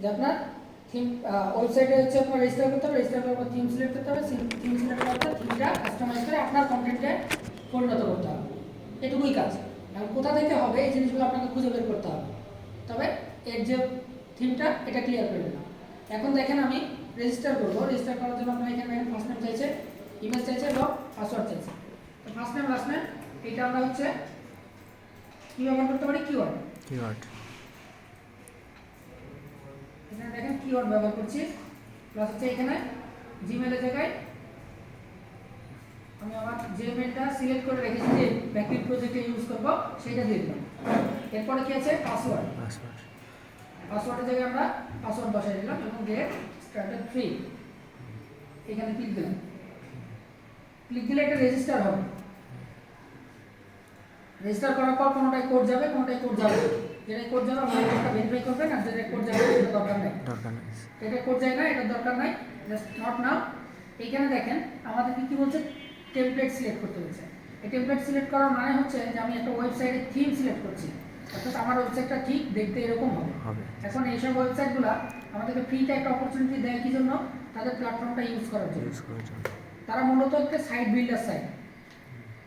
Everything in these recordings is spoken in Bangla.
যে আপনার থিম ওয়েবসাইটে হচ্ছে আপনার রেজিস্টার করতে হবে রেজিস্টার করার পর থিম সিলেক্ট করতে হবে থিম সিলেক্ট করার পর থিমটা কাস্টমাইজ করে আপনার কন্টেন্টে পরিণত করতে হবে। এটুকুই কাজ। এখন কোথা থেকে হবে, এই জিনিসগুলো আপনাকে খুঁজে বের করতে হবে। তবে এর যে থিমটা এটা ক্লিয়ার করে দিলাম। এখন দেখেন আমি রেজিস্টার করব। রেজিস্টার করার জন্য আপনার এখানে ফার্স্ট নেম চাইছে ইমেল চাইছে এবং পাসওয়ার্ড চাইছে। তো ফার্স্ট নেম লাস্ট নেম এটা আমরা হচ্ছে কী ব্যবহার করতে পারি? কিওয়ার্ড কিওয়ার্ড এখানে দেখেন কিওয়ার্ড ব্যবহার করছি। প্লাস হচ্ছে এখানে জিমেলের জায়গায় আমি আমার যে মেলটা সিলেক্ট করে রেখেছি যে ব্যাকলিট প্রজেক্টে ইউজ করব সেটা দিয়ে দিলাম। এরপরে কি আছে? পাসওয়ার্ড পাসওয়ার্ড পাসওয়ার্ডের জায়গায় আমরা পাসওয়ার্ড বসাই দিলাম এবং গেট স্টার্টেড ফ্রি এখানে ক্লিক দিলাম। ক্লিক দিলে এটা রেজিস্টার হবে। রেজিস্টার করার পর কোনোটাই কোড যাবে কোনোটাই কোড যাবে। যেটা কোড যাবে আপনি কোডটা ভেরিফাই করবেন আর যেটা কোড যাবে সেটা দরকার নেই। দরকার নেই। এটা কোড যায় এটা দরকার নাই। জাস্ট নট নাও এইখানে দেখেন আমাদেরকে কি বলছে? টেমপ্লেট সিলেক্ট করতে বলছে। এই টেমপ্লেট সিলেক্ট করার মানে হচ্ছে যে আমি একটা ওয়েবসাইটের থিম সিলেক্ট করছি। অর্থাৎ আমার ওয়েবসাইটটা ঠিক দেখতে এরকম হবে। এখন এইসব ওয়েবসাইটগুলো আমাদেরকে ফ্রিতে একটা অপরচুনিটি দেয় কি জন্য? তাদের প্ল্যাটফর্মটা ইউজ করার জন্য। তারা মূলত একটা সাইট বিল্ডার সাইট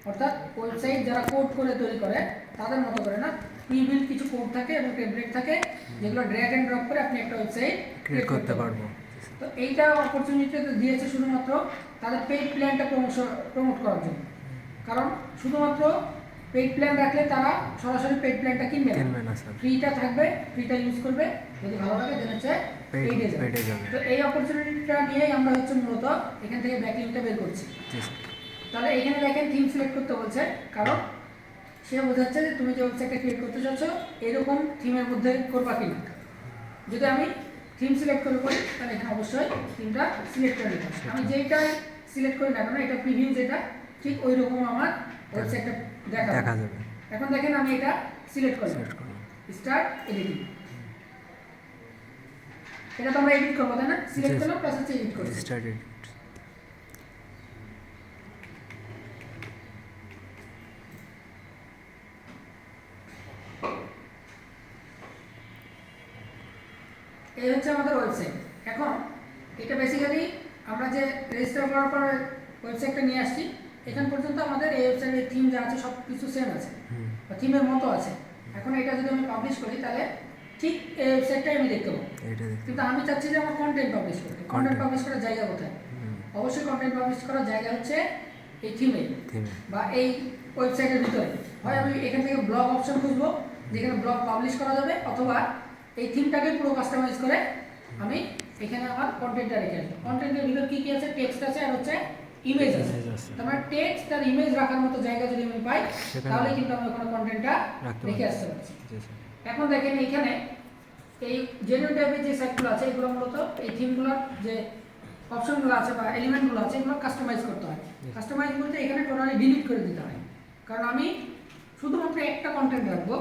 অর্থাৎ ওয়েবসাইট যারা কোড করে তৈরি করে তাদের মতো করে না? প্রি কিছু কোড থাকে এবং টেমপ্লেট থাকে যেগুলো ড্র্যাগ অ্যান্ড ড্রপ করে আপনি একটা ওয়েবসাইট ক্রিয়েট করতে পারব। তো এইটা অপরচুনিটি দিয়েছে শুধুমাত্র তাদের পেইড প্ল্যানটা প্রমোশন প্রমোট করার জন্য। কারণ শুধুমাত্র পেইড প্ল্যান রাখলে তারা সরাসরি পেইড প্ল্যানটা কিনবে না। কিনবে না স্যার ফ্রিটা থাকবে ফ্রিটা ইউজ করবে যদি ভালো লাগে দেন হচ্ছে পেইডে যাবে। তো এই অপরচুনিটিটা নিয়েই আমরা হচ্ছে মূলত এখান থেকে ব্যাকলিংটা বের করছি। তাহলে এখানে দেখেন থিম সিলেক্ট করতে বলছে কারণ সে বোঝাচ্ছে যে তুমি যে ওয়েবসাইটটা ক্রিয়েট করতে চাচ্ছ এরকম থিমের মধ্যে করবা কিনা। যদি আমি থিম সিলেক্ট করে করি তাহলে এখানে অবশ্যই থিমটা সিলেক্ট করে নিতে হবে। আমি যেইটা সিলেক্ট করি না কেন এটা প্রিভিউ যেটা ঠিক ওই রকম আমার ওয়েবসাইটটা দেখা দেখা যাবে। এখন দেখেন আমি এটা সিলেক্ট করলাম। সিলেক্ট স্টার্ট এডিটিং এটা তো আমরা এডিট করব তাই না? সিলেক্ট. করলাম প্লাস হচ্ছে এডিট করছি স্টার্টেড এই হচ্ছে আমাদের ওয়েবসাইট এখন এটা বেসিক্যালি আমরা যে রেজিস্টার করার পর ওয়েবসাইটটা নিয়ে আসছি এখান পর্যন্ত আমাদের এই ওয়েবসাইটের থিম যা আছে সব কিছু সেম আছে বা থিমের মতো আছে। এখন এটা যদি আমি পাবলিশ করি তাহলে ঠিক এই ওয়েবসাইটটাই আমি দেখতে পাবো। কিন্তু আমি চাচ্ছি যে আমার কন্টেন্ট পাবলিশ করতে। কন্টেন্ট পাবলিশ করার জায়গা কোথায়? অবশ্যই কন্টেন্ট পাবলিশ করার জায়গা হচ্ছে এই থিমে থিমে বা এই ওয়েবসাইটের ভিতরে। হয় আমি এখান থেকে ব্লগ অপশন খুঁজবো যেখানে ব্লগ পাবলিশ করা যাবে অথবা এই থিমটাকে পুরো কাস্টমাইজ করে আমি এখানে আমার কন্টেন্টটা রেখে আসব। কন্টেন্টের ভিতর কি কি আছে? টেক্সট আছে আর হচ্ছে ইমেজ আছে। তোমার টেক্সট আর ইমেজ রাখার মতো জায়গা যদি আমি পাই তাহলে কিন্তু আমি ওখানে কন্টেন্টটা রেখে। আসতে পারছি। এখন দেখেন এখানে এই জেনুইন টাইপের যে সাইটগুলো আছে এগুলো মূলত এই থিমগুলোর যে অপশনগুলো আছে বা এলিমেন্টগুলো আছে এগুলো কাস্টমাইজ করতে হয়। কাস্টমাইজ বলতে এখানে টোটালি ডিলিট করে দিতে হয়। কারণ আমি শুধুমাত্র একটা কন্টেন্ট রাখব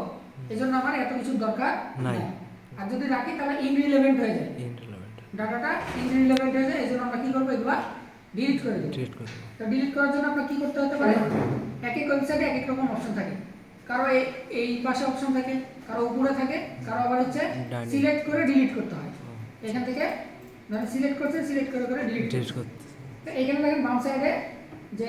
এই জন্য আমার এত কিছুর দরকার নাই। আর যদি রাখি তাহলে ইনরিলেভেন্ট হয়ে যায়। ডাটাটা ইনরিলেভেন্ট হয়ে যায় এই জন্য আমরা কি করব? এগুলো ডিলিট করে দেবো। তো ডিলিট করার জন্য আপনার কি করতে হতে পারে? এক এক ওয়েবসাইটে এক এক রকম অপশন থাকে। কারও এই পাশে অপশন থাকে কারও উপরে থাকে কারও আবার হচ্ছে সিলেক্ট করে ডিলিট করতে হয়। এখান থেকে ধরেন সিলেক্ট করছে সিলেক্ট করে করে ডিলিট করতে তো এখানে দেখেন বাম সাইডে যে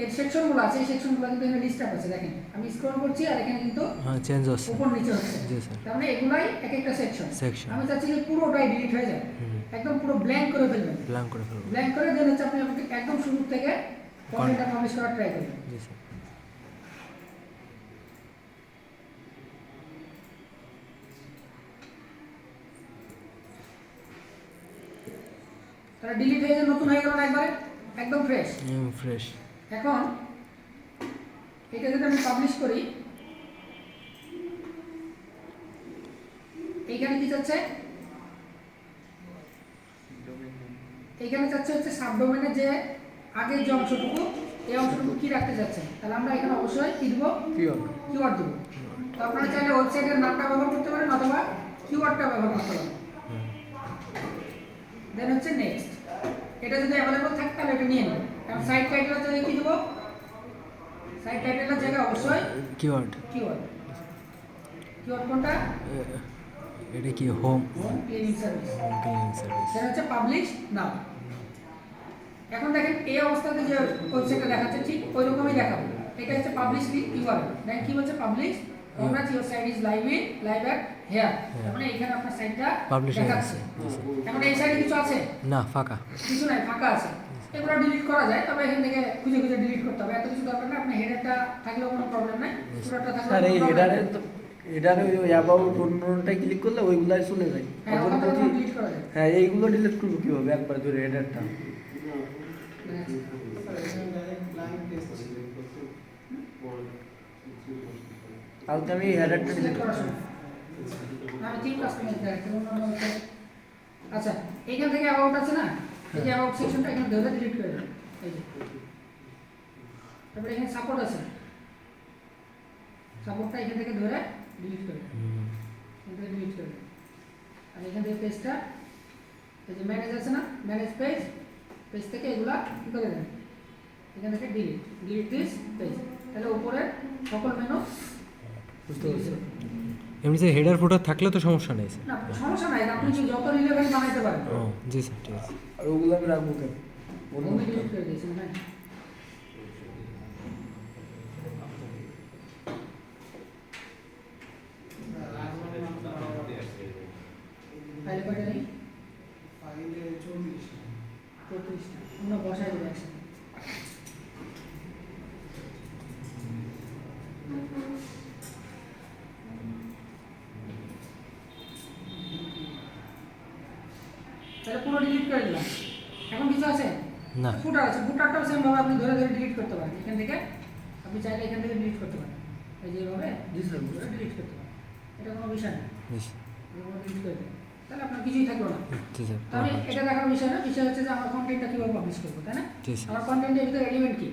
এর সেকশনগুলো আছে এই সেকশনগুলো কিন্তু এখানে লিস্ট আপ আছে দেখেন। আমি স্ক্রল করছি আর এখানে কিন্তু হ্যাঁ চেঞ্জ হচ্ছে। উপর নিচে হচ্ছে। জি স্যার তার মানে এগুলাই এক একটা সেকশন সেকশন আমি চাচ্ছি যে পুরোটাই ডিলিট হয়ে যায় একদম পুরো ব্ল্যাঙ্ক করে ফেলবেন। ব্ল্যাঙ্ক করে ফেলব। ব্ল্যাঙ্ক করে দেন হচ্ছে আপনি আমাকে একদম শুরু থেকে কন্টেন্টটা পাবলিশ করার ট্রাই করবেন। জি স্যার তারা ডিলিট হয়ে যায় নতুন হয়ে গেল না একবারে? একদম ফ্রেশ ফ্রেশ এখন এটা যদি আমি পাবলিশ করি এইখানে কি চাচ্ছে এইখানে চাচ্ছে হচ্ছে সাবডোমেনের যে আগের যে অংশটুকু এই অংশটুকু কি রাখতে চাচ্ছে তাহলে আমরা এখানে অবশ্যই কি দেবো? কিওয়ার্ড দেবো। তো আপনারা চাইলে ওয়েবসাইটের নামটা ব্যবহার করতে পারেন অথবা কিওয়ার্ডটা ব্যবহার করতে পারেন। দেন হচ্ছে নেক্সট এটা যদি অ্যাভেলেবল থাকে তাহলে এটা নিয়ে নেবেন। কারণ সাইট টাইটেলের জায়গায় কি দেবো? সাইট টাইটেলের জায়গায় অবশ্যই কিওয়ার্ড কিওয়ার্ড কিওয়ার্ড কোনটা? এটা কি? Home home cleaning service home cleaning service সেটা হচ্ছে পাবলিশ নাও এখন দেখেন এই অবস্থাতে যে ওয়েবসাইটটা দেখাচ্ছে ঠিক ওই রকমই দেখাবো। এটা হচ্ছে পাবলিশ ইউআরএল দেখেন কি বলছে? Publish congrats your site is live in live at here মানে এখানে আপনার সাইটটা Publish হয়ে গেছে। এখন এই সাইডে কিছু আছে? না ফাঁকা। কিছু নাই ফাঁকা আছে। এগুলো ডিলিট করা যায় তবে এখান থেকে খুঁজে খুঁজে ডিলিট করতে হবে। এত কিছু দরকার না আপনার হেডারটা থাকলেও কোনো প্রবলেম নাই পুরোটা থাকলেও স্যার এই কোনো problem হেডারে নাই। তো হেডারে ওই অ্যাবাউট অন্যটায় ক্লিক করলে ওইগুলাই চলে যায়। হ্যাঁ এখন ওখান থেকে বলছি ডিলিট করা যায়। হ্যাঁ এইগুলো ডিলিট করব কীভাবে একবার ধরে হেডারটা তাহলে তো আমি এই হেডারটা সিলেক্ট ডিলিট করার সময় আমি তিন কাস্টমার দেখাচ্ছি অন্যান্য হচ্ছে। আচ্ছা এইখান থেকে অ্যাবাউট আছে না? এই যে অ্যাবাউট সেকশনটা এখানে ধরে ডিলিট করে দেন এই যে তারপরে এখানে সাপোর্ট আছে। সাপোর্টটা এখান থেকে ধরে ডিলিট করে এখান থেকে ডিলিট করে আর এখান থেকে পেজটা এই যে ম্যানেজ আছে না ম্যানেজ পেজ পেজ থেকে এগুলা কী করে দেন? এখান থেকে ডিলিট ডিলিট দিস পেজ তাহলে উপরে সকল মেনু বুঝতে পারছি। এমনিতে হেডার ফুটার থাকলে তো সমস্যা নেই স্যার না সমস্যা নাই আপনি যে যত রিলেভেন্ট বানাইতে পারেন? ও জি স্যার ঠিক আছে। আর ওগুলো আমি রাখব কেন? অন্য ভূমি একটা। ডিলিট করে দিয়েছেন হ্যাঁ। ফাইলে নেই? চৌত্রিশটা আমরা বসাই দেবো একসাথে তাহলে পুরো ডিলিট করে দিলাম এখন কিছু আছে না ফুটার আছে ফুটারটাও ভাবে আপনি ধরে ধরে ডিলিট করতে পারেন। এখান থেকে আপনি চাইলে এখান থেকে ডিলিট করতে পারেন। এই যে এভাবে জি স্যার বুঝছি। ডিলিট করতে পারেন। এটা কোনো বিষয় না। ডিলিট করে তাহলে আপনার কিছুই থাকল না। জি আমি এটা দেখার বিষয় না। বিষয় হচ্ছে যে আমার কন্টেন্টটা কীভাবে পাবলিশ করব তাই না? আমার কন্টেন্টের ভিতরে এলিমেন্ট কি?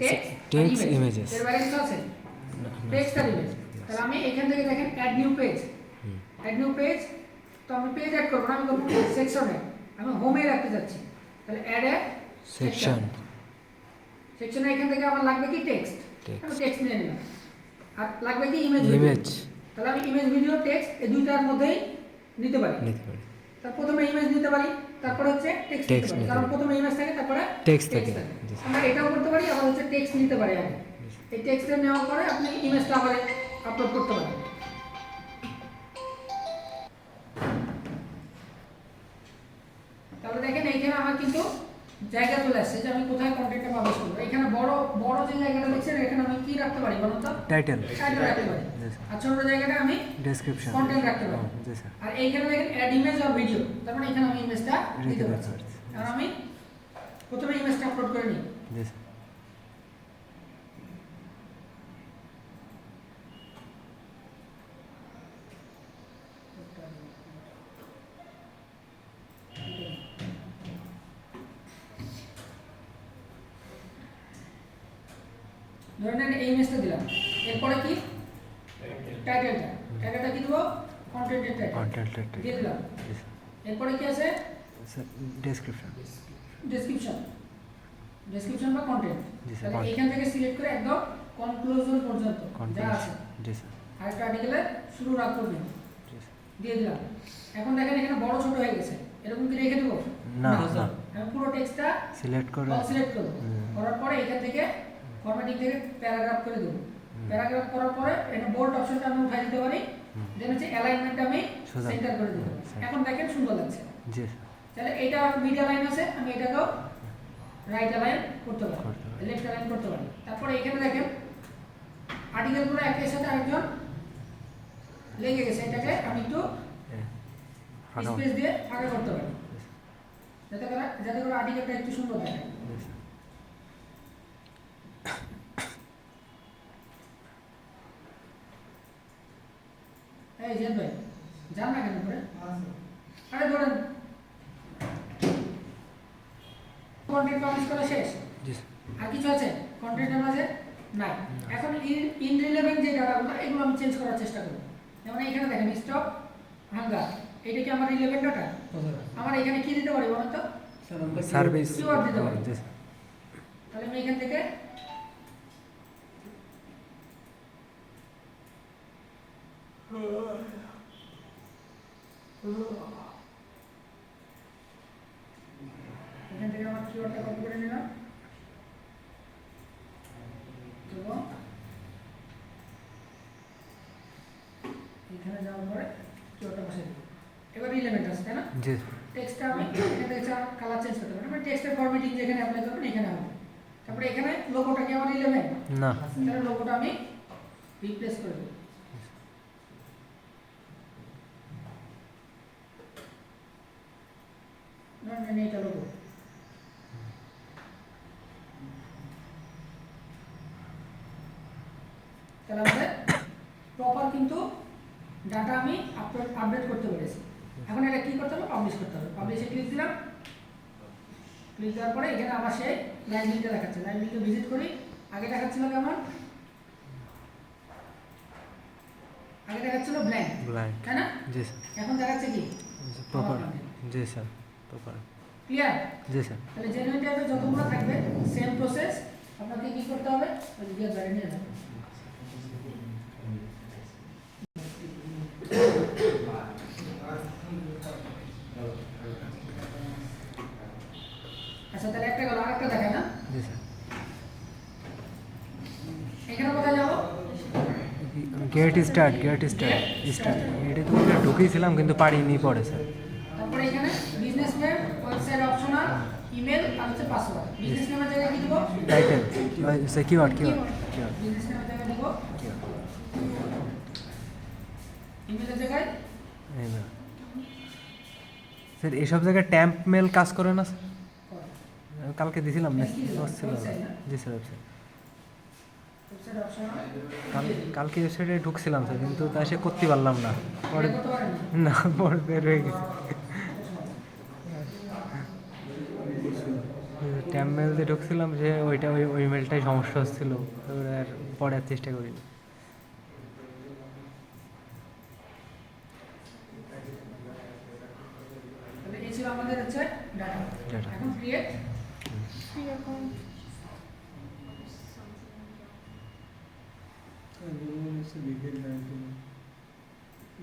টেক্সট Text, এর বাইরে কিছু আছে? না, না। টেক্সট আর ইমেজ তাহলে আমি এখান থেকে দেখেন add new page add new page তো আমি পেজ অ্যাড করব না। আমি করব সেকশনে আমি হোমে রাখতে যাচ্ছি। তাহলে অ্যাড এ সেকশন সেকশনে এখান থেকে আমার লাগবে কি টেক্সট আমি টেক্সট নিয়ে নিলাম। আর লাগবে কি ইমেজ ইমেজ তাহলে আমি ইমেজ ভিডিও টেক্সট এই দুইটার মধ্যেই নিতে পারি। নিতে পারি। তার প্রথমে ইমেজ নিতে পারি তারপরে হচ্ছে টেক্সট নিতে পারি। কারণ প্রথমে ইমেজ থাকে তারপরে text থাকে, আমরা এটাও করতে পারি আবার হচ্ছে টেক্সট নিতে পারি আগে এই টেক্সটটা নেওয়ার পরে আপনি ইমেজটা আবার আপলোড করতে পারেন। তাহলে দেখেন এইখানে আমার কিন্তু জায়গা চলে আসছে যে আমি কোথায় কন্টেন্টটা পাবলিশ করব এখানে বড় বড় যে জায়গাটা দেখছেন এখানে আমি কি রাখতে পারি বলুন তো? টাইটেল টাইটেল রাখতে পারি। আর ছোট জায়গাটা আমি ডেসক্রিপশন কন্টেন্ট রাখতে পারি। জি স্যার আর এইখানে দেখেন অ্যাড ইমেজ আর ভিডিও তার মানে এখানে আমি ইমেজটা দিতে পারছি। কারণ আর আমি প্রথমে ইমেজটা আপলোড করে নিই। ধরে নেন এই ইমেজটা দিলাম। এরপরে কি? টাইটেলটা টাইটেলটা কি দেবো? কন্টেন্টের টাইটেল দিয়ে দিলাম। এরপরে কি আছে? ডেসক্রিপশন ডেসক্রিপশন ডেসক্রিপশন বা কন্টেন্ট তাহলে এখান থেকে সিলেক্ট করে একদম কনক্লুশন পর্যন্ত যা আছে। জি স্যার আরেকটা আর্টিকেলের শুরু রাখ স্যার দিয়ে দিলাম। এখন দেখেন এখানে বড় ছোট হয়ে গেছে। এরকম কি রেখে দেবো? না আমি পুরো টেক্সটটা সিলেক্ট করে সিলেক্ট করব। করার পরে এখান থেকে ফরম্যাটিং থেকে প্যারাগ্রাফ করে দেবো। প্যারাগ্রাফ করার পরে এটা বোল্ড অপশনটা আমি উঠাই দিতে পারি। দেন হচ্ছে অ্যালাইনমেন্ট আমি সেন্টার করে দেবো। এখন দেখেন সুন্দর লাগছে। জি তাহলে এটা মিডিয়া লাইন আছে আমি এটাকেও রাইট অ্যালাইন করতে পারি। লেফট অ্যালাইন করতে পারি। তারপরে এখানে দেখেন আর্টিকেলগুলো একের সাথে আরেকজন লেগে গেছে। এটাকে আমি একটু স্পেস দিয়ে ফাঁকা করতে পারি। যাতে করে যাতে করে আর্টিকেলটা একটু সুন্দর দেখায় এই জেদ ভাই যান না কেন করে আরে ধরেন কন্টেন্ট পাবলিশ করা শেষ? আর কিছু আছে? কন্টেন্টের মাঝে? নাই। এখন ইনরিলেভেন্ট যে ডাটাগুলো এগুলো আমি চেঞ্জ করার চেষ্টা করব। যেমন এখানে দেখেন স্টপ হাঙ্গার এটা কি আমার রিলেভেন্ট ডাটা আমার এখানে কি দিতে পারি বলুন তো? স্যার, আমরা কি- সার্ভিস দিতে পারি। তাহলে আমি এখান থেকে এখান থেকে আমার কিওয়ার্ডটা কপি করে নিলাম। এবং এখানে যাওয়ার পরে কিওয়ার্ডটা বসে এবার রিলেভেন্ট আছে তাই না? জি। টেক্সটটা আমি এখান থেকে কালার চেঞ্জ করতে পারি মানে টেক্সটের ফরম্যাটিং যেখানে অ্যাপ্লাই করবেন এখানে হবে। তারপরে এখানে লোগোটা কি আমার রিলেভেন্ট না। তাহলে লোগোটা আমি রিপ্লেস করে দেবো। না না না, এটা লোগো তাহলে আমাদের প্রপার কিন্তু ডাটা আমি আপলোড আপডেট করতে পেরেছি এখন এটা কি করতে হবে? পাবলিশ করতে হবে। পাবলিশে ক্লিক দিলাম। ক্লিক দেওয়ার পরে এখানে আবার সেই লিঙ্কটা দেখাচ্ছে। লিঙ্কে ভিজিট করি। আগে দেখাচ্ছিল কেমন? আগে দেখাচ্ছিল ব্ল্যাঙ্ক ব্ল্যাঙ্ক তাই না? জি স্যার। এখন দেখাচ্ছে কি? প্রপার জি স্যার প্রপার ক্লিয়ার জি স্যার তাহলে জেনুইন টাইপের যতগুলো থাকবে সেম প্রসেস আপনাকে কি করতে হবে? ওই গিয়ে বাইরে নিয়ে যাবে আচ্ছা তাহলে একটা গেল আরেকটা দেখে না? জি স্যার এখানে কোথায় যাব? Get start get start start এটা তো আমরা ঢুকেছিলাম কিন্তু পারিনি পরে স্যার তারপরে এখানে business name website optional email আর হচ্ছে পাসওয়ার্ড বিজনেস নেমের জায়গায় কি দেবো? টাইটেল কিওয়ার্ড কিওয়ার্ড বিজনেস নেমের জায়গায় দিব। ইমেলের জায়গায়? এইবার স্যার এসব জায়গায় ট্যাম্প মেল কাজ করে না কালকে দিছিলাম? ছিল জি স্যার ওয়েবসাইট কালকে ওয়েবসাইটে ঢুকছিলাম স্যার কিন্তু তা সে করতে পারলাম না। পরে না পরে বের হয়ে গেছে ট্যাম্প মেল দিয়ে ঢুকছিলাম যে ওইটা ওই ওই মেলটাই সমস্যা হচ্ছিল। আর পরে আর চেষ্টা করিনি। তাহলে এই ছিল আমাদের হচ্ছে ডাটা। এখন ক্রিয়েট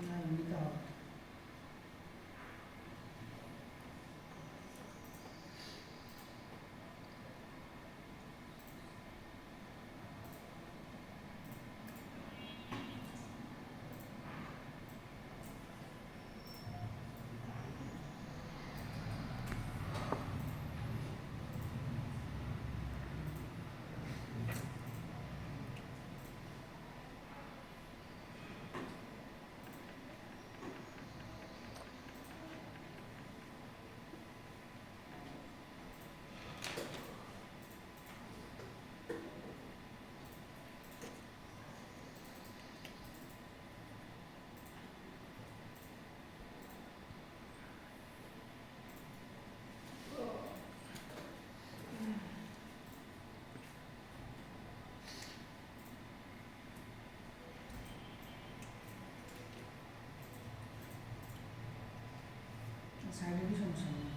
না লিখা হবে সাইডে কি সমস্যা নেই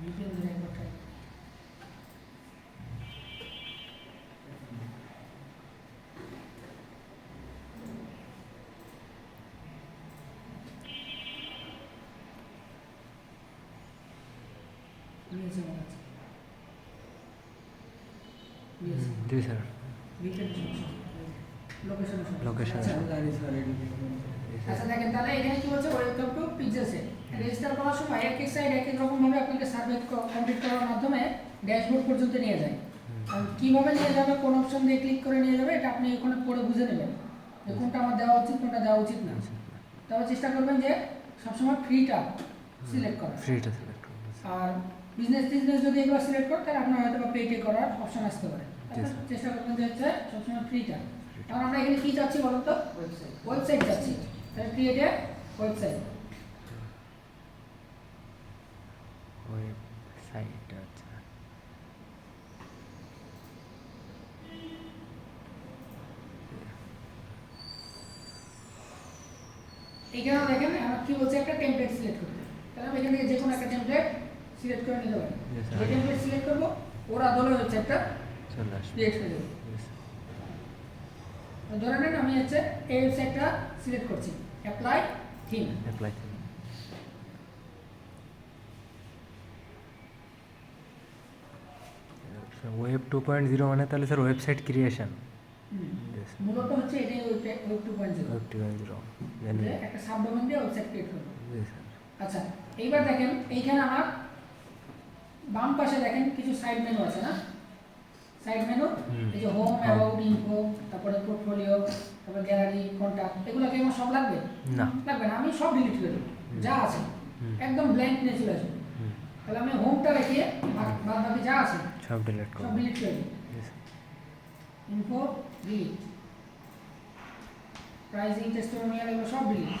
ভিপিএন ধরে একবার try করো। নিয়েছে মনে হচ্ছে। নিয়েছে। জি স্যার VPN সমস্যা। লোকেশনের সমস্যা। লোকেশন আচ্ছা। আচ্ছা দেখেন তাহলে এখানে কি বলছে? Welcome to picture set register করার সময় এক এক সাইড এক এক রকম ভাবে আপনাকে সার্ভে কমপ্লিট করার মাধ্যমে ড্যাশবোর্ড পর্যন্ত নিয়ে যায়। আর কীভাবে নিয়ে যাবে কোন অপশন দিয়ে ক্লিক করে নিয়ে যাবে এটা আপনি ওখানে পড়ে বুঝে নেবেন। যে কোনটা আমার দেওয়া উচিত কোনটা দেওয়া উচিত না। তবে চেষ্টা করবেন যে সবসময় ফ্রিটা সিলেক্ট করা ফ্রিটা সিলেক্ট আর বিজনেস টিজনেস যদি এগুলো সিলেক্ট করেন তাহলে আপনার হয়তো বা পেটে করার অপশন আসতে পারে। চেষ্টা করবেন যে হচ্ছে সবসময় ফ্রিটা কারণ আমরা এখানে কি চাচ্ছি বলুন তো ওয়েবসাইট চাচ্ছি। এ ওয়েবসাইট ওয়েবসাইট আচ্ছা এখানে দেখেন আমার কি বলছে? একটা টেমপ্লেট সিলেক্ট করতে। তাহলে আমি এখান থেকে যে কোনো একটা টেমপ্লেট সিলেক্ট করে নিতে পারি. যে টেমপ্লেট সিলেক্ট করব ওরা দলে ওয়েবসাইটটা চলে আসবে। ক্রিয়েট করে দেবে ধরে নেন আমি হচ্ছে এই ওয়েবসাইটটা সিলেক্ট করছি। Apply theme apply web two point zero মানে তাহলে স্যার ওয়েবসাইট ক্রিয়েশন মূলত হচ্ছে এটাই web two point zero web two point zero একটা সাবডোমেন দিয়ে ওয়েবসাইট ক্রিয়েট করব স্যার আচ্ছা এইবার দেখেন এইখানে আমার বাম পাশে দেখেন কিছু সাইড মেনু আছে না? সাইড মেনু এই যে হোম অ্যাবাউট ইনফো তারপরে পোর্টফোলিও তারপরে গ্যালারি কন্ট্যাক্ট এগুলো কি আমার সব লাগবে? না। লাগবে না আমি সব ডিলিট করে দেবো যা আছে। একদম ব্ল্যাঙ্ক নিয়ে চলে আসবে। তাহলে আমি হোমটা রেখে বাদ বাকি যা আছে সব ডিলিট সব করব ডিলিট করে sir info delete pricing testimonial এগুলো সব ডিলিট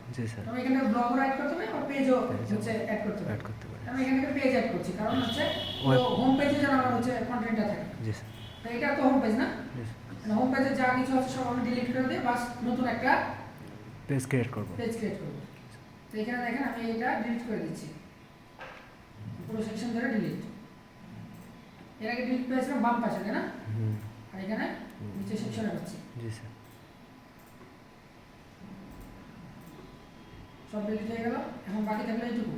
জি স্যার। আমি এখানে ব্লগও অ্যাড করতে পারি আবার পেজও হচ্ছে অ্যাড করতে পারি। অ্যাড করতে পারি। আমি এখান পেজ অ্যাড করছি কারণ হচ্ছে হোম পেজে যেন আমার হচ্ছে কন্টেন্টটা থাকে। জি স্যার। তো এটা তো হোম পেজ না? জি হোম পেজে যা কিছু আছে সব আমি ডিলিট করে দিয়ে বাস নতুন একটা পেজ ক্রিয়েট করব। পেজ ক্রিয়েট করব। তো এখানে দেখেন আমি এটা ডিলিট করে দিচ্ছি। পুরো সেকশন ধরে ডিলিট এর আগে ডিলিট করেছিলাম বাম পাশে না? হুম। আর এখানে নিচে সেকশনে পাচ্ছি। জি স্যার। সব ডিলিট হয়ে গেল, এখন বাকি থাকলে এইটুকু।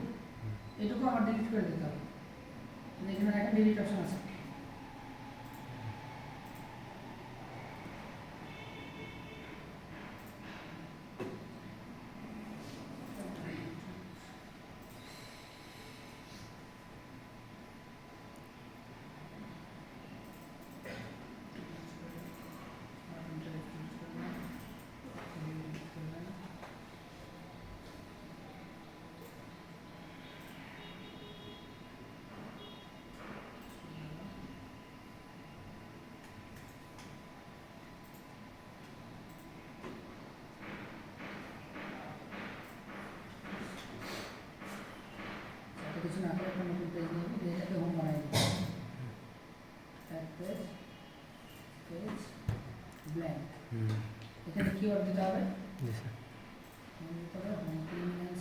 এইটুকু আমার ডিলিট করে দিতে হবে। মানে এখানে একটা ডিলিট অপশন আছে এত কিছু না করে একটা নতুন পেজ নিয়ে নিই, এটাকে হোম বানাই দিই এক পেজ পেজ ব্ল্যাঙ্ক হুম এখানে কিওয়ার্ড দিতে হবে জি স্যার।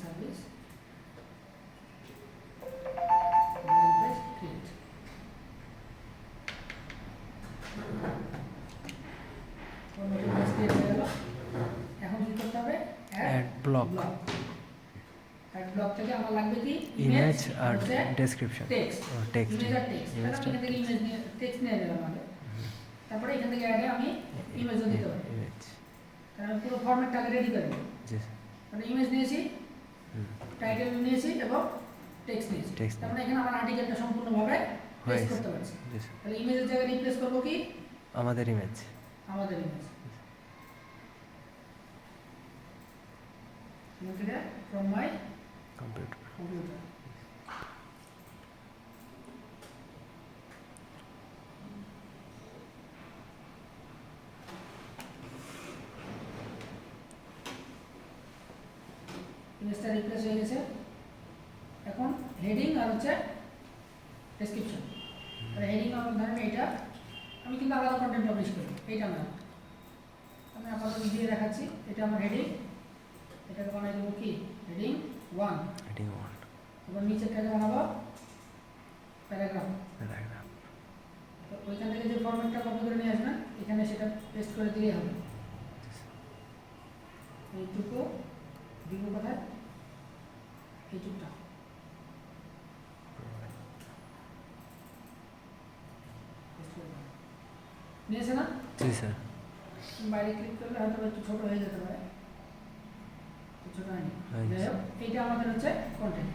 সার্ভিস এখন কি করতে হবে? অ্যাড ব্লগ অ্যাড ব্লক থেকে আমার লাগবে কি? ইমেজ আর ডেসক্রিপশন টেক্সট টেক্সট ইমেজ আর টেক্সট ইমেজ টেক্সট নিয়ে নিলাম তারপরে এখান থেকে আগে আমি ইমেজও দিতে পারি। পুরো ফরম্যাটটা আগে রেডি করে মানে ইমেজ নিয়েছি টাইটেল নিয়েছি এবং টেক্সট নিয়েছি। তার মানে এখানে আমার আর্টিকেলটা সম্পূর্ণভাবে হয়ে করতে পারছি। তাহলে ইমেজের জায়গায় রিপ্লেস করব কি? আমাদের ইমেজ আমাদের image from my computer computer ইমেজটা রিপ্লেস হয়ে গেছে এখন হেডিং আর হচ্ছে ডেসক্রিপশন আর হেডিং আমার ধরেন এইটা আমি কিন্তু আলাদা কন্টেন্ট পাবলিশ করি এইটা না আমি আপাতত দিয়ে দেখাচ্ছি এটা আমার হেডিং এটাকে বানাই দেবো কি? হেডিং ওয়ান হেডিং ওয়ান এবার নিচেরটাকে বানাবো প্যারাগ্রাফ প্যারাগ্রাফ তো ওইখান থেকে যে ফরম্যাটটা কপি করে নিয়ে আসবেন এখানে সেটা পেস্ট করে দিলেই হবে। এইটুকু দিব কোথায় এই চুপটা নিয়েছে না জি স্যার। বাইরে ক্লিক করলে হয়তো একটু ছোট হয়ে যেতে পারে। ছোট হয়নি। হয়নি। যাই হোক এইটা আমাদের হচ্ছে কন্টেন্ট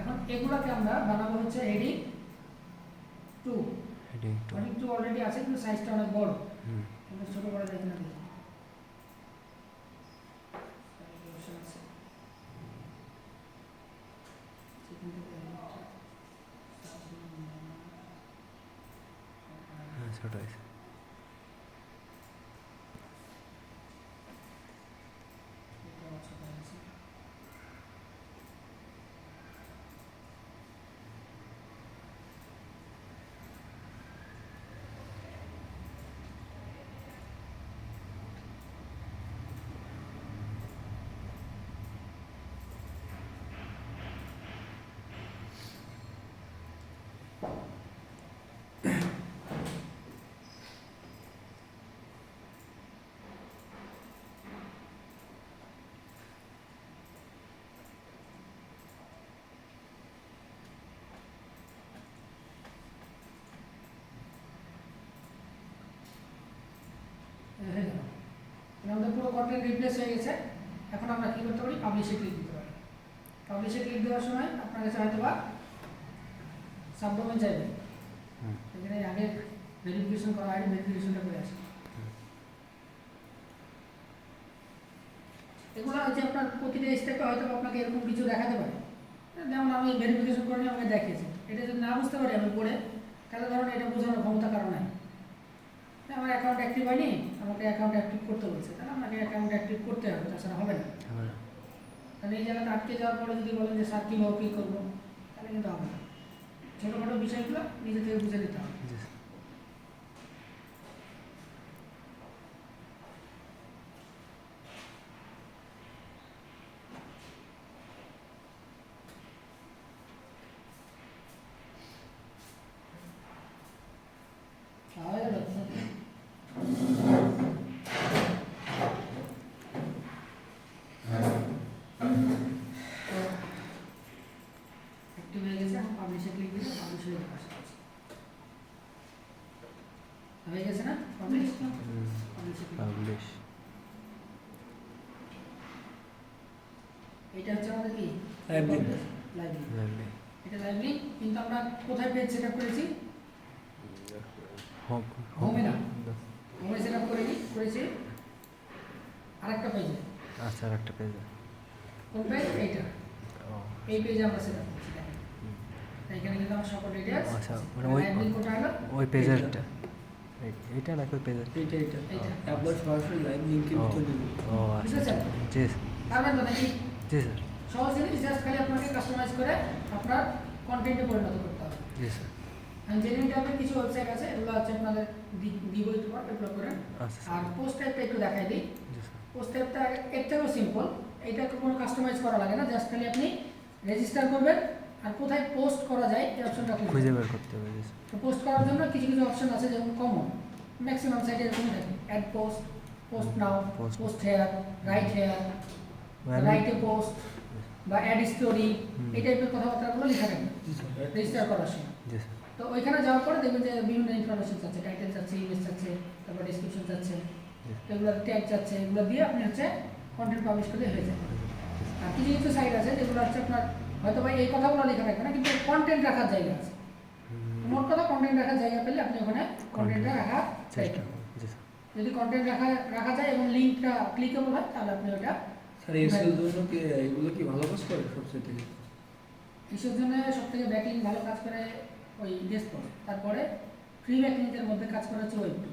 এখন এগুলোকে আমরা বানাবো হচ্ছে heading two heading two already আছে কিন্তু সাইজটা অনেক বড়। হুম। ছোট বড় দেখে Option আছে। সেখান থেকে একটা হ্যাঁ ছোট হয়েছে এটা আবার ছোট হয়েছে। হয়ে গেল। তাহলে আমাদের রিপ্লেস হয়ে গেছে। এখন আমরা কি করতে পারি? পাবলিশে ক্লিক দিতে পারি। পাবলিশে ক্লিক দেওয়ার সময় আপনার কাছে হয়তো বা সাবডোমেন চাইবে এখানে আগে ভেরিফিকেশন করা হয় ভেরিফিকেশনটা করে আসে। এগুলো হচ্ছে আপনার প্রতিটা স্টেপে হয়তো আপনাকে এরকম কিছু দেখাতে পারে। যেমন আমি ভেরিফিকেশন করে নিয়ে আমাকে দেখিয়েছে। এটা যদি না বুঝতে পারি আমি পড়ে তাহলে ধরুন এটা বোঝানোর ক্ষমতা কারণ নাই। আমার অ্যাকাউন্ট অ্যাক্টিভ হয়নি আমাকে অ্যাকাউন্ট অ্যাক্টিভ করতে বলছে তাহলে আমাকে অ্যাকাউন্ট অ্যাক্টিভ করতে হবে তাছাড়া হবে না। হবে না তাহলে এই জায়গাটা আটকে যাওয়ার পরে যদি বলেন যে স্যার কীভাবে কী করব? তাহলে কিন্তু হবে না। ছোটোখাটো বিষয়গুলো নিজে থেকে বুঝে নিতে হবে জি স্যার হয়ে গেল অ্যাক্টিভ হয়ে গেছে এখন পাবলিশে ক্লিক দিলে পাবলিশ হয়ে যাবে আশা করছি। হয়ে গেছে না পাবলিশ পাবলিশে ক্লিক পাবলিশ এটা হচ্ছে আমাদের লাগবে এটা কিন্তু আমরা কোথায় পেজ সেট আপ করেছি হোম হোমে না। হোমে সেট আপ করিনি করেছি। আরেকটা পেজে আচ্ছা আর একটা পেজ কোন পেজ এইটা। ও। এই পেজে আমরা সেট আপ করছি এখানে কিন্তু আমার সকল ডিটেলস আচ্ছা মানে ওই লাইভ হলো? ওই পেজেরটা এইটা। নাকি ওই পেজের এইটা এইটা। এইটা। একবার সরাসরি লাইভ লিঙ্কের ও আচ্ছা? জি তো নাকি জি স্যার। সহজ জিনিস জাস্ট খালি আপনাকে কাস্টমাইজ করে আপনার কন্টেন্টে পরিণত করতে হবে। আর জেনুইন টাইপের কিছু ওয়েবসাইট আছে এগুলো হচ্ছে আপনাদের দিব একটু পর ডেভেলপ করেন আর পোস্ট টাইপটা একটু দেখাই দিই। পোস্ট টাইপটা এর থেকেও সিম্পল এইটাকে কোনো কাস্টমাইজ করা লাগে না জাস্ট খালি আপনি রেজিস্টার করবেন আর কোথায় পোস্ট করা যায় এই অপশনটা খুঁজে বের করতে হবে তো পোস্ট করার জন্য কিছু কিছু অপশন আছে যেমন কমন ম্যাক্সিমাম সাইটে এরকম থাকে। Add post post now post here write here write a post বা অ্যাড স্টোরি এই টাইপের কথাবার্তাগুলো লেখা থাকে রেজিস্টার করার সময় তো ওইখানে যাওয়ার পরে দেখবেন যে বিভিন্ন ইনফরমেশন চাচ্ছে টাইটেল চাচ্ছে ইমেজ চাচ্ছে তারপর ডিসক্রিপশন চাচ্ছে এগুলো ট্যাগ চাচ্ছে এগুলো দিয়ে আপনি হচ্ছে কন্টেন্ট পাবলিশ করলে হয়ে যায়। আর কিছু কিছু সাইট আছে যেগুলো হচ্ছে আপনার হয়তো বা এই কথাগুলো লেখা থাকবে না কিন্তু কন্টেন্ট রাখার জায়গা আছে। মোট কথা কন্টেন্ট রাখার জায়গা পেলে আপনি ওখানে কন্টেন্টটা রাখা চেষ্টা যদি কন্টেন্ট রাখা রাখা যায় এবং লিঙ্কটা ক্লিকেবল হয় তাহলে আপনি ওটা এসের জন্য কি এগুলো কি ভালো কাজ করে সবচেয়ে? থেকে ইস্যুর জন্য সব থেকে ব্যাকলিং ভালো কাজ করে ওই ডেস্কটপ তারপরে ফ্রি ব্যাকলিংকের মধ্যে কাজ করে হচ্ছে ওয়েব টু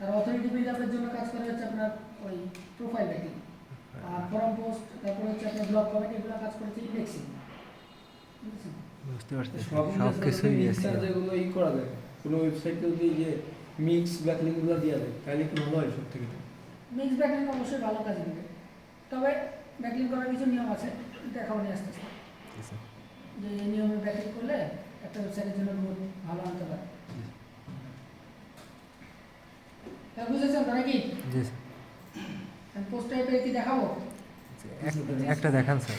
আর অথরিটি বিল্ড আপের জন্য কাজ করে হচ্ছে আপনার ওই প্রোফাইল ব্যাকলিং আর ফোরাম পোস্ট তারপরে হচ্ছে আপনার ব্লগ কমেন্ট এগুলো কাজ করেছে ইন্ডেক্সিং বুঝতে পারছি। সব কিছুই যেগুলো ই করা যায় কোনো ওয়েবসাইটে যদি মিক্স ব্যাকলিংগুলো দেওয়া যায় তাহলে কি ভালো হয় সব থেকে মিক্স ব্যাকলিং অবশ্যই ভালো কাজ দিবে। তবে ব্যাকলিং করার কিছু নিয়ম আছে দেখাও নিয়ে আসতে জি যে এই নিয়মে ব্যাকলিং করলে একটা ওয়েবসাইটের জন্য বহুত ভালো আনতে পারে। বুঝেছেন তো নাকি জি স্যার। পোস্ট টাইপের কি দেখাবো? একটা দেখান স্যার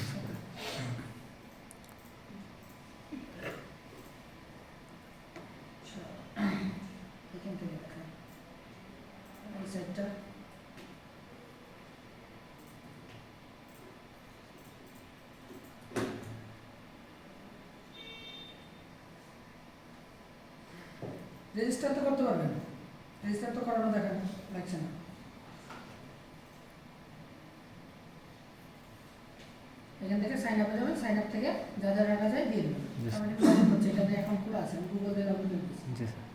এখান থেকে দেখান এই সাইডটা রেজিস্টার তো করতে পারবেন। রেজিস্টার তো করানো দেখেন লাগছে না। এখান থেকে সাইন আপে যাবেন সাইন আপ থেকে যা যা রাখা যায় দিয়ে দেবেন। এখন খোলা আছে আমি গুগল দিয়ে লগ ইন করছি জি স্যার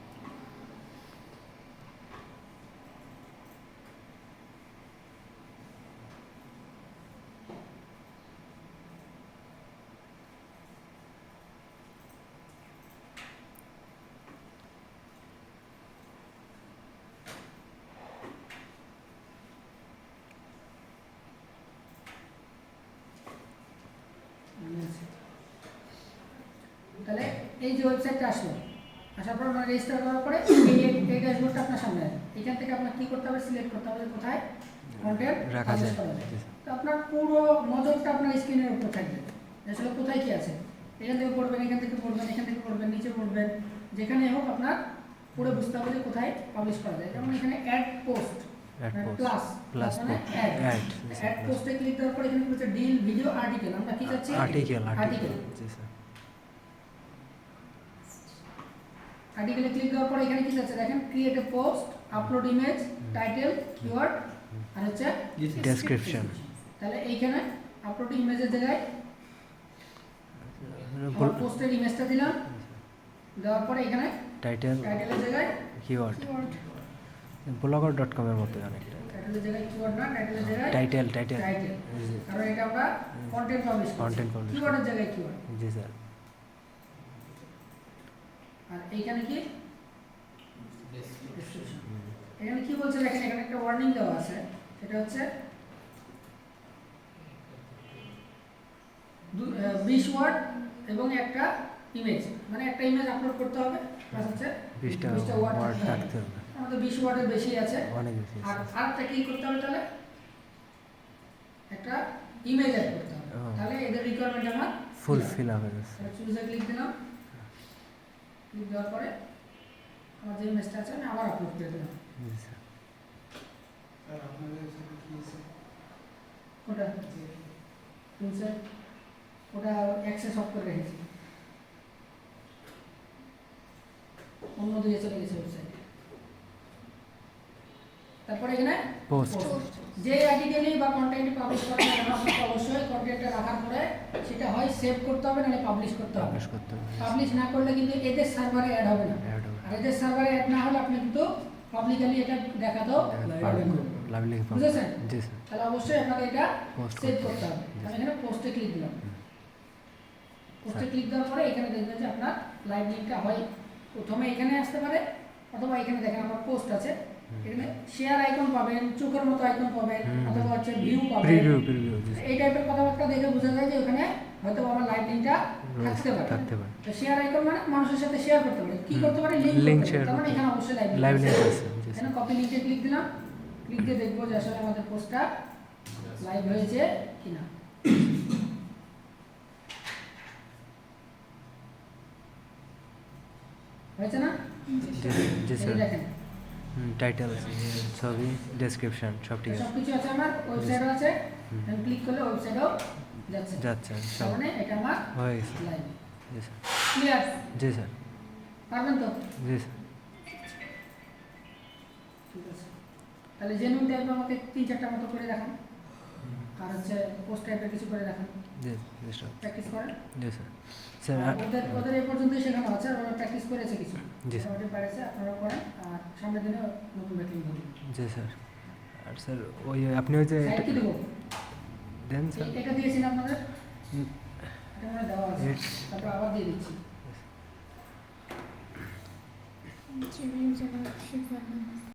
তাহলে এই যে ওয়েবসাইটটা আসলো আসার পর আমরা রেজিস্টার করার পরে এই এই ড্যাশবোর্ডটা আপনার সামনে আসবে এখান থেকে আপনার কী করতে হবে সিলেক্ট করতে হবে কোথায় রাখা যায়। স্যার তো আপনার পুরো নজরটা আপনার স্ক্রিনের উপর থাকবে। আসলে কোথায় কি আছে। এখান থেকে পড়বেন এখান থেকে পড়বেন এখান থেকে পড়বেন নিচে পড়বেন যেখানে হোক আপনার পুরো বুঝতে হবে যে কোথায় পাবলিশ করা যায়। যেমন এখানে add post add post plus plus add add add পোস্টে ক্লিক করার পর এখানে হচ্ছে ডিল ভিডিও আর্টিকেল আমরা কি চাচ্ছি? আর্টিকেল আর্টিকেল আর্টিকেল জি স্যার আর্টিকেলে ক্লিক দেওয়ার পর এখানে কি যাচ্ছে? দেখেন create a post upload image title keyword আর হচ্ছে ডেসক্রিপশন তাহলে এইখানে আপলোড ইমেজের জায়গায় পোস্টের ইমেজটা দিলাম। দেওয়ার পরে এখানে টাইটেল টাইটেলের জায়গায় কিওয়ার্ড ব্লগার ডট কমের মতো অনেকটা টাইটেল টাইটেল কারণ এটা আমরা কন্টেন্ট পাবলিশ কন্টেন্ট করি। কিওয়ার্ডের জায়গায় কিওয়ার্ড জি স্যার। আর এইখানে কি? এখানে কি বলছে দেখেন এখানে একটা ওয়ার্নিং দেওয়া আছে। সেটা হচ্ছে বিশ ওয়ার্ড এবং একটা ইমেজ মানে একটা ইমেজ আপলোড করতে হবে। প্লাস হচ্ছে বিশটা বিশটা ওয়ার্ড থাকতে হবে। আমাদের বিশ ওয়ার্ডের বেশি আছে। আর আরেকটা কি করতে হবে তাহলে? একটা ইমেজ অ্যাড করতে হবে। তাহলে এদের রিকোয়ারমেন্ট আমার ফুল ফিল হবে চুজে ক্লিক দিলাম। ক্লিক দেওয়ার পরে আমার যে ইমেজটা আছে আমি আবার আপলোড করে দিলাম। স্যার ওটা শুনছে ওটা অ্যাক্সেস অফ করে রেখেছি। অন্য দিকে চলে গেছে ওয়েবসাইটে তারপরে এখানে পোস্ট যে আর্টিকেলই বা কন্টেন্ট পাবলিশ কেন আপনাকে অবশ্যই কন্টেন্টটা রাখার পরে সেটা হয় সেভ করতে হবে নাহলে পাবলিশ করতে হবে। পাবলিশ করতে না করলে কিন্তু এদের সার্ভারে অ্যাড হবে না। আর এদের সার্ভারে অ্যাড না হলে আপনি কিন্তু পাবলিকালি এটা দেখাতেও পারবেন। বুঝেছেন? তাহলে অবশ্যই আপনাকে এটা সেভ করতে করতে হবে। হবে। আমি এখানে পোস্টে ক্লিক দিলাম। পোস্টে ক্লিক দেওয়ার পরে এখানে দেখবেন যে আপনার লাইভ লিঙ্কটা হয়। প্রথমে এখানে আসতে পারে অথবা এখানে দেখেন আমার পোস্ট আছে। এখানে শেয়ার আইকন পাবেন চোখের মতো আইকন পাবেন অথবা হচ্ছে ভিউ পাবেন। প্রিভিউ প্রিভিউ এই টাইপের কথাবার্তা দেখে বোঝা যায় যে ওখানে হয়তো আমার লিঙ্কটা থাকতে পারে। তো শেয়ার আইকন মানে মানুষের সাথে শেয়ার করতে পারে। কি করতে পারে? লিংক পারে। তার মানে এখানে অবশ্যই লাইভ লাইভ লিঙ্ক আছে এখানে কপি লিংকে ক্লিক দিলাম। ক্লিক দিয়ে দেখব যে আসলে আমাদের পোস্টটা লাইভ হয়েছে কিনা। হয়েছে না? জি স্যার দেখেন। টাইটেল ছবি ডেসক্রিপশন সব ঠিক আছে। কিছু আছে আমার ওয়েবসাইটও আছে আমি ক্লিক করলে ওয়েবসাইটও যাচ্ছে। যাচ্ছে সব মানে এটা আমার হয়ে গেছে। জি স্যার। ক্লিয়ার জি স্যার। পারবেন তো? জি স্যার। ঠিক আছে। তাহলে জেনুইন টাইপ আমাকে তিন চারটা মতো করে দেখান। আর হচ্ছে পোস্ট টাইপের কিছু করে দেখান। জি স্যার প্র্যাকটিস করেন? জি স্যার স্যার ওদের ওদের এই পর্যন্তই শেখানো আছে আর ওরা প্র্যাকটিস করেছে কিছু। জি স্যার ওদের পারেছে আপনারা করেন আর সামনের দিনে নতুন ব্যাটিং হবে জি স্যার আর স্যার ওই আপনি ওই যে দেন স্যার এটা দিয়েছি না আপনাদের? হুম, এটা মনে দেওয়া আছে। তারপর আবার দিয়ে দিচ্ছি.